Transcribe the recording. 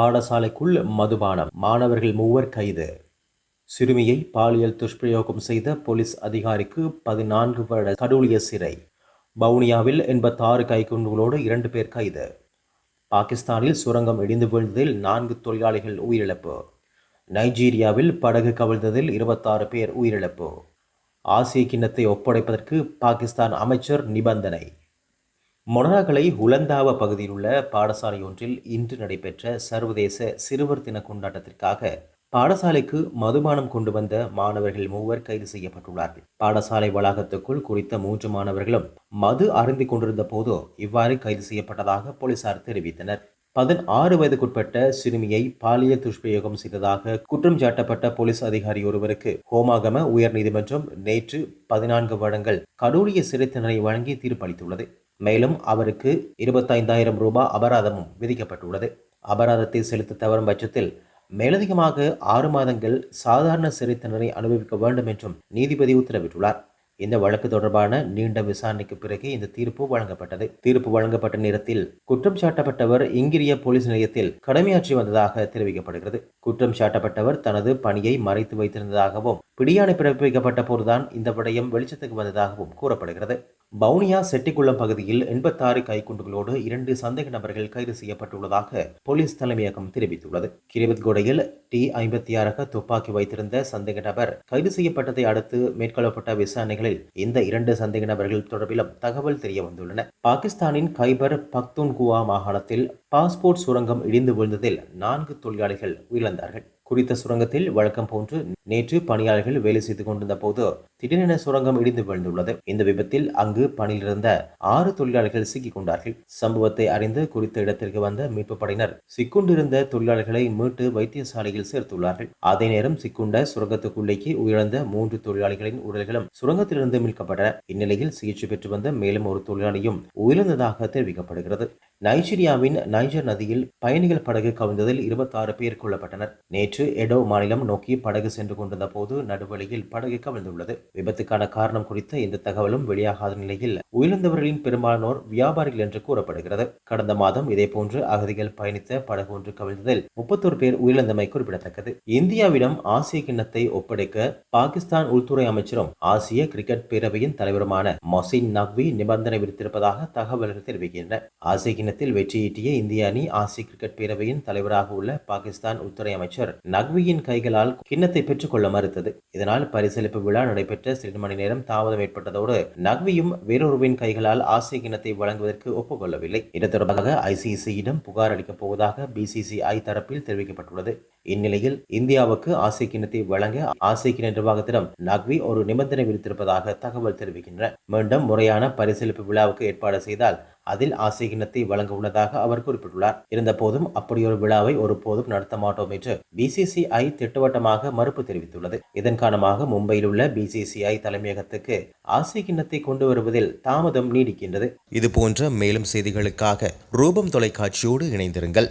பாடசாலைக்குள் மதுபானம். மாணவர்கள் மூவர் கைது. சிறுமியை பாலியல் துஷ்பிரயோகம் செய்த போலீஸ் அதிகாரிக்கு பதினான்கு வருட கடூழிய சிறை. வவுனியாவில் எண்பத்தாறு கைக்குண்டுகளோடு இரண்டு பேர் கைது. பாகிஸ்தானில் சுரங்கம் இடிந்து விழுந்ததில் நான்கு தொழிலாளிகள் உயிரிழப்பு. நைஜீரியாவில் படகு கவிழ்ந்ததில் இருபத்தாறு பேர் உயிரிழப்பு. ஆசிய கிண்ணத்தை ஒப்படைப்பதற்கு பாகிஸ்தான் அமைச்சர் நிபந்தனை. மொனராகலை உலந்தாவ பகுதியில் உள்ள பாடசாலை ஒன்றில் இன்று நடைபெற்ற சர்வதேச சிறுவர் தின கொண்டாட்டத்திற்காக பாடசாலைக்கு மதுபானம் கொண்டு வந்த மாணவர்கள் மூவர் கைது செய்யப்பட்டுள்ளார்கள். பாடசாலை வளாகத்துக்குள் குறித்த மூன்று மாணவர்களும் மது அருந்திக் கொண்டிருந்த போது இவ்வாறு கைது செய்யப்பட்டதாக போலீசார் தெரிவித்தனர். பதினாறு வயதுக்குட்பட்ட சிறுமியை பாலியல் துஷ்பிரயோகம் செய்ததாக குற்றம் சாட்டப்பட்ட போலீஸ் அதிகாரி ஒருவருக்கு ஹோமாகம உயர்நீதிமன்றம் நேற்று பதினான்கு வருடங்கள் கடூழிய சிறை தண்டனை வழங்கி தீர்ப்பளித்துள்ளது. மேலும் அவருக்கு இருபத்தைந்தாயிரம் ரூபாய் அபராதமும் விதிக்கப்பட்டுள்ளது. அபராதத்தை செலுத்த தவறும் பட்சத்தில் மேலதிகமாக ஆறு மாதங்கள் சாதாரண சிறை தண்டனை அனுபவிக்க வேண்டும் என்றும் நீதிபதி உத்தரவிட்டுள்ளார். இந்த வழக்கு தொடர்பான நீண்ட விசாரணைக்கு பிறகு இந்த தீர்ப்பு வழங்கப்பட்டது. தீர்ப்பு வழங்கப்பட்ட நேரத்தில் குற்றம் சாட்டப்பட்டவர் இங்கிரிய போலீஸ் நிலையத்தில் கடமையாற்றி வந்ததாக தெரிவிக்கப்படுகிறது. குற்றம் சாட்டப்பட்டவர் தனது பணியை மறைத்து வைத்திருந்ததாகவும் பிடியாணை பிறப்பிக்கப்பட்ட போதுதான் இந்த விடயம் வெளிச்சத்துக்கு வந்ததாகவும் கூறப்படுகிறது. பவுனியா செட்டிக்குளம் பகுதியில் எண்பத்தாறு கைக்குண்டுகளோடு இரண்டு சந்தேக நபர்கள் கைது செய்யப்பட்டுள்ளதாக போலீஸ் தலைமையகம் தெரிவித்துள்ளது. கிரிவத்கோடையில் டி ஐம்பத்தி ஆறாக துப்பாக்கி வைத்திருந்த சந்தேக நபர் கைது செய்யப்பட்டதை அடுத்து மேற்கொள்ளப்பட்ட விசாரணைகளில் இந்த இரண்டு சந்தேக நபர்கள் தொடர்பிலும் தகவல் தெரிய வந்துள்ளன. பாகிஸ்தானின் கைபர் பக்துன்குவா மாகாணத்தில் பாஸ்போர்ட் சுரங்கம் இடிந்து விழுந்ததில் நான்கு தொழிலாளிகள் உயிரிழந்தார்கள். குறித்த சுரங்கத்தில் வழக்கம் போன்று நேற்று பணியாளர்கள் வேலை செய்து கொண்டிருந்த போது திடீரென சுரங்கம் இடிந்து விழுந்துள்ளது. இந்த விபத்தில் அங்கு பணியிலிருந்த ஆறு தொழிலாளர்கள் சிக்கிக் கொண்டார்கள். சம்பவத்தை அறிந்து குறித்த இடத்திற்கு வந்த மீட்பு படையினர் சிக்குண்டிருந்த தொழிலாளர்களை மீட்டு வைத்தியசாலையில் சேர்த்துள்ளார்கள். அதே நேரம் சிக்குண்ட சுரங்கத்துக்குள்ளேக்கு உயிரிழந்த மூன்று தொழிலாளிகளின் உடல்களும் சுரங்கத்திலிருந்து மீட்கப்பட்டன. இந்நிலையில் சிகிச்சை பெற்று வந்த மேலும் ஒரு தொழிலாளியும் உயிரிழந்ததாக தெரிவிக்கப்படுகிறது. நைஜீரியாவின் நைஜர் நதியில் பயணிகள் படகு கவிழ்ந்ததில் இருபத்தாறு பேர் கொல்லப்பட்டனர். நேற்று எடோ மாநிலம் நோக்கி படகு சென்று கொண்டிருந்த போது நடுவழியில் படகு கவிழ்ந்துள்ளது. விபத்துக்கான காரணம் குறித்த எந்த தகவலும் வெளியாகாத நிலையில் உயிரிழந்தவர்களின் பெரும்பாலானோர் வியாபாரிகள் என்று கூறப்படுகிறது. கடந்த மாதம் இதேபோன்று அகதிகள் பயணித்த படகு ஒன்று கவிழ்ந்ததில் முப்பத்தோரு பேர் உயிரிழந்தமை குறிப்பிடத்தக்கது. இந்தியாவிடம் ஆசிய கிண்ணத்தை ஒப்படைக்க பாகிஸ்தான் உள்துறை அமைச்சரும் ஆசிய கிரிக்கெட் பேரவையின் தலைவருமான மொசின் நக்வி நிபந்தனை விடுத்திருப்பதாக தகவல்கள் தெரிவிக்கின்றன. ஆசிய தினத்தில் வெற்றியீட்டிய இந்திய அணி ஆசிய கிரிக்கெட் பேரவையின் தலைவராக உள்ள பாகிஸ்தான் உள்துறை அமைச்சர் நக்வியின் கைகளால் கிண்ணத்தை பெற்றுக்கொள்ள மறுத்தது. இதனால் பரிசளிப்பு விழா நடைபெற்ற சிறிது மணி நேரம் தாமதம் ஏற்பட்டதோடு நக்வியும் வேறொருவின் கைகளால் ஆசிய கிண்ணத்தை வழங்குவதற்கு ஒப்புக்கொள்ளவில்லை. இது தொடர்பாக ஐசிசியிடம் புகார் அளிக்கப் போவதாக பிசிசிஐ தரப்பில் தெரிவிக்கப்பட்டுள்ளது. இந்நிலையில் இந்தியாவுக்கு ஆசிய கிணத்தை வழங்க ஆசிய கிண நிர்வாகத்திடம் நக்வி ஒரு நிபந்தனை விடுத்திருப்பதாக தகவல் தெரிவிக்கின்றன. மீண்டும் முறையான பரிசீலிப்பு விழாவுக்கு ஏற்பாடு செய்தால் அதில் ஆசிய கிண்ணத்தை வழங்க உள்ளதாக அவர் குறிப்பிட்டுள்ளார். இருந்தபோதும் அப்படியொரு விழாவை ஒருபோதும் நடத்த மாட்டோம் என்று பிசிசிஐ திட்டவட்டமாக மறுப்பு தெரிவித்துள்ளது. இதன் காரணமாக மும்பையில் உள்ள பிசிசிஐ தலைமையகத்துக்கு ஆசிய கிண்ணத்தை கொண்டு வருவதில் தாமதம் நீடிக்கின்றது. இது போன்ற மேலும் செய்திகளுக்காக ரூபம் தொலைக்காட்சியோடு இணைந்திருங்கள்.